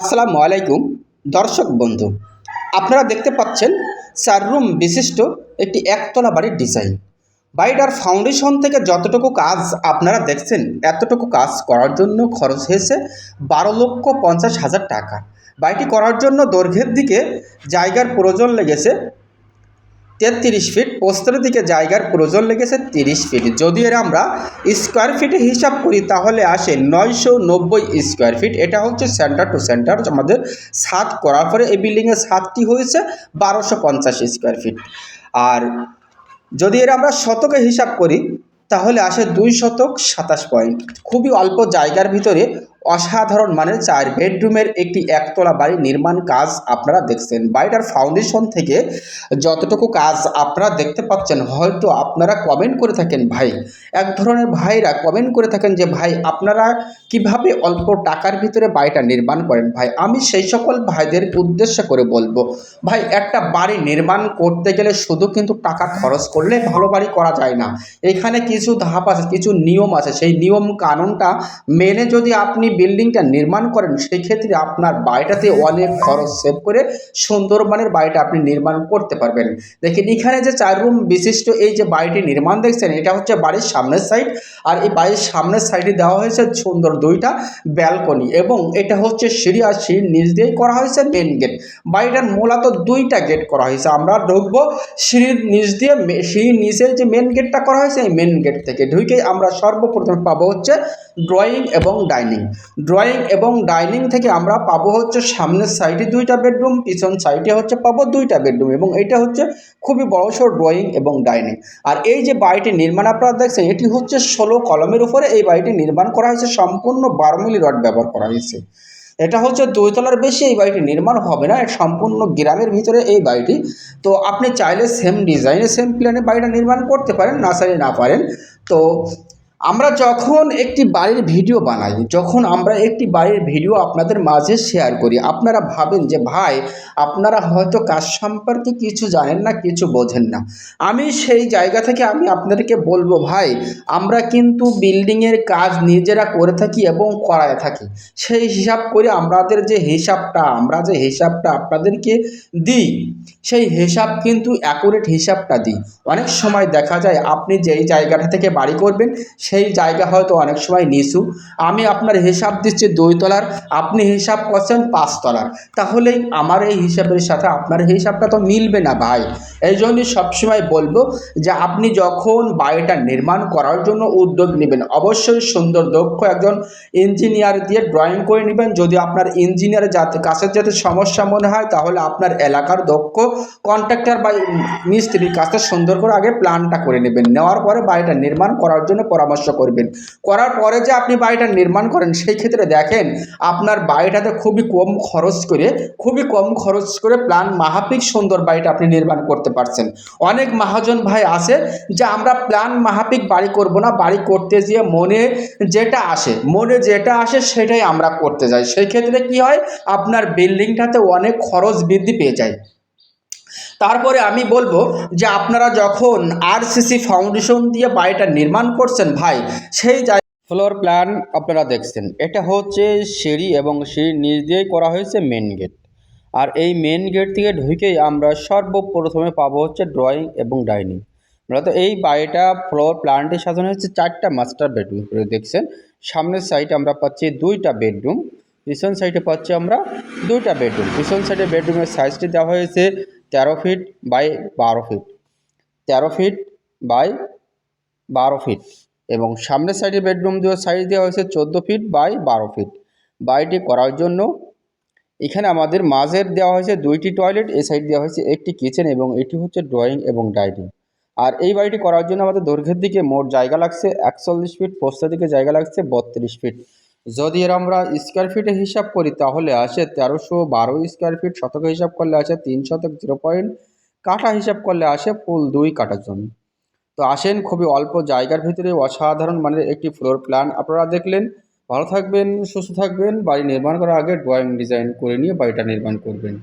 আসসালামু আলাইকুম, দর্শক বন্ধু। আপনারা দেখতে পাচ্ছেন চার রুম বিশিষ্ট একটি একতলা বাড়ির ডিজাইন। বাড়িটার ফাউন্ডেশন থেকে যতটুকু কাজ আপনারা দেখছেন, এতটুকু কাজ করার জন্য খরচ হয়েছে বারো লক্ষ পঞ্চাশ হাজার টাকা। বাড়িটি করার জন্য দৈর্ঘ্যের দিকে জায়গার প্রয়োজন লেগেছে তেত্রিশ ফিট পোস্তরের দিকে জায়গার প্রয়োজন লেগেছে তিরিশ ফিট। যদি এর আমরা স্কোয়ার ফিটে হিসাব করি, তাহলে আসে নয়শো নব্বই স্কোয়ার ফিট এটা হচ্ছে সেন্টার টু সেন্টার আমাদের ছাদ করার পরে এই বিল্ডিংয়ের ছাদটি হয়েছে বারোশো পঞ্চাশ স্কোয়ার ফিট আর যদি এর আমরা শতকে হিসাব করি, তাহলে আসে দুই শতক সাতাশ পয়েন্ট খুবই অল্প জায়গার ভিতরে অসাধারণ মানের চার বেডরুমের একটি একতলা বাড়ি নির্মাণ কাজ আপনারা দেখছেন। বাড়িটার ফাউন্ডেশন থেকে যতটুকু কাজ আপনারা দেখতে পাচ্ছেন, হয়তো আপনারা কমেন্ট করে থাকেন, ভাই, এক ধরনের ভাইরা কমেন্ট করে থাকেন যে, ভাই, আপনারা কীভাবে অল্প টাকার ভিতরে বাড়িটা নির্মাণ করেন? ভাই, আমি সেই সকল ভাইদের উদ্দেশ্য করে বলব, ভাই, একটা বাড়ি নির্মাণ করতে গেলে শুধু কিন্তু টাকা খরচ করলে ভালো বাড়ি করা যায় না। এখানে কিছু ধাপ আছে, কিছু নিয়ম আছে। সেই নিয়ম কানুনটা মেনে যদি আপনি বিল্ডিংটা নির্মাণ করেন সেই ক্ষেত্রে আপনার বাড়িটাতে অনেক খরচ সেভ করে সুন্দর মানের বাড়িটা আপনি নির্মাণ করতে পারবেন। দেখেন, এখানে যে চার রুম বিশিষ্ট এই যে বাড়িটি নির্মাণ দেখছেন, এটা হচ্ছে বাড়ির সামনের সাইড আর এই বাড়ির সামনের সাইডে দেওয়া হয়েছে সুন্দর দুইটা ব্যালকনি এবং এটা হচ্ছে সিঁড়ি, আর সিঁড়ির নিচ দিয়েই করা হয়েছে মেন গেট বাড়িটার মূলত দুইটা গেট করা হয়েছে। আমরা ঢুকবো সিঁড়ির নিচ দিয়ে সিঁড়ির নিচের যে মেন গেটটা করা হয়েছে, এই মেন গেট থেকে। ঢুকেই আমরা সর্বপ্রথম পাবো হচ্ছে ড্রয়িং এবং ডাইনিং ড্রয়িং এবং ডাইনিং থেকে আমরা পাবো হচ্ছে সামনের সাইডে দুইটা বেডরুম পিছন সাইডে হচ্ছে পাবো দুইটা বেডরুম এবং এটা হচ্ছে খুবই বড়সড় ড্রয়িং এবং ডাইনিং আর এই যে বাড়িটি নির্মাণ আপনারা দেখছেন, এটি হচ্ছে ষোলো কলমের উপরে এই বাড়িটি নির্মাণ করা হয়েছে, সম্পূর্ণ বারো মিলি রড ব্যবহার করা হয়েছে। এটা হচ্ছে দুইতলার বেশি এই বাড়িটি নির্মাণ হবে না সম্পূর্ণ গ্রামের ভিতরে এই বাড়িটি। তো আপনি চাইলে সেম ডিজাইনে সেম প্ল্যানে বাড়িটা নির্মাণ করতে পারেন, না চাইলে না পারেন। তো আমরা যখন একটি বাড়ির ভিডিও বানাই, যখন আমরা একটি বাড়ির ভিডিও আপনাদের মাঝে শেয়ার করি, আপনারা ভাবেন যে, ভাই, আপনারা হয়তো কাজ সম্পর্কে কিছু জানেন না, কিছু বোঝেন না। আমি সেই জায়গা থেকে আমি আপনাদেরকে বলব, ভাই, আমরা কিন্তু বিল্ডিংয়ের কাজ নিজেরা করে থাকি এবং করায় থাকি। সেই হিসাব করে আমাদের যে হিসাবটা, আমরা যে হিসাবটা আপনাদেরকে দিই, সেই হিসাব কিন্তু অ্যাকুরেট হিসাবটা দিই। অনেক সময় দেখা যায়, আপনি যেই জায়গাটা থেকে বাড়ি করবেন সেই জায়গা হয়তো অনেক সময় নিচু। আমি আপনার হিসাব দিচ্ছি দুইতলার আপনি হিসাব করছেন পাঁচতলার তাহলেই আমার এই হিসাবের সাথে আপনার হিসাবটা তো মিলবে না ভাই। এই জন্যই সবসময় বলব যে আপনি যখন বাড়িটা নির্মাণ করার জন্য উদ্যোগ নেবেন, অবশ্যই সুন্দর দক্ষ একজন ইঞ্জিনিয়ার দিয়ে ড্রয়িং করে নেবেন। যদি আপনার ইঞ্জিনিয়ারের যাতে কাছের যাতে সমস্যা মনে হয়, তাহলে আপনার এলাকার দক্ষ কন্ট্রাক্টর বা মিস্ত্রির কাছে সুন্দর করে আগে প্ল্যানটা করে নেবেন। নেওয়ার পরে বাড়িটা নির্মাণ করার জন্য পরামর্শ করবেন। করার পরে যে আপনি বাড়িটা নির্মাণ করেন, সেই ক্ষেত্রে দেখেন আপনার বাড়িটাতে খুবই কম খরচ করে, খুবই কম খরচ করে প্ল্যান মাহাপিক সুন্দর বাড়িটা আপনি নির্মাণ করতে পারছেন। অনেক মহাজন ভাই আছে যে আমরা প্ল্যান মাহাপিক বাড়ি করব না, বাড়ি করতে গিয়ে মনে যেটা আসে, মনে যেটা আসে সেটাই আমরা করতে যাই। সেই ক্ষেত্রে কি হয়? আপনার বিল্ডিংটাতে অনেক খরচ বৃদ্ধি পেয়ে যায়। তারপরে আমি বলব যে আপনারা যখন আরসিসি ফাউন্ডেশন দিয়ে বাড়িটা নির্মাণ করছেন ভাই, সেই ফ্লোর প্ল্যান আপনারা দেখছেন। এটা হচ্ছে সিঁড়ি এবং সিঁড়ির নিচ দিয়েই করা হয়েছে মেন গেট আর এই মেন গেট থেকে ঢুকেই আমরা সর্বপ্রথমে পাবো হচ্ছে ড্রয়িং এবং ডাইনিং মূলত এই বাড়িটা ফ্লোর প্ল্যানটি সাজানো হচ্ছে চারটা মাস্টার বেডরুম করে, দেখছেন? সামনের সাইডে আমরা পাচ্ছি দুইটা বেডরুম পিছন সাইডে পাচ্ছি আমরা দুইটা বেডরুম পিছন সাইডে বেডরুমের সাইজটি দেওয়া হয়েছে তেরো ফিট বাই বারো ফিট তেরো ফিট বাই বারো ফিট এবং সামনের সাইডে বেডরুম দেওয়ার সাইজ দেওয়া হয়েছে চোদ্দ ফিট বাই বারো ফিট বাড়িটি করার জন্য এখানে আমাদের মাঝের দেওয়া হয়েছে দুইটি টয়লেট এই সাইড দেওয়া হয়েছে একটি কিচেন এবং এটি হচ্ছে ড্রয়িং এবং ডাইনিং আর এই বাড়িটি করার জন্য আমাদের দৈর্ঘ্যের দিকে মোট জায়গা লাগছে একচল্লিশ ফিট পোস্তের দিকে জায়গা লাগছে বত্রিশ ফিট যদি এর আমরা স্কোয়ার ফিটে হিসাব করি, তাহলে আসে তেরোশো বারো স্কোয়ার ফিট শতক হিসাব করলে আসে তিন শতক জিরো পয়েন্ট কাটা হিসাব করলে আসে ফুল দুই কাটার জন্য তো আসেন খুবই অল্প জায়গার ভিতরে অসাধারণ মানের একটি ফ্লোর প্ল্যান আপনারা দেখলেন। ভালো থাকবেন, সুস্থ থাকবেন, বাড়ি নির্মাণ করার আগে ড্রয়িং ডিজাইন করে নিয়ে বাড়িটা নির্মাণ করবেন।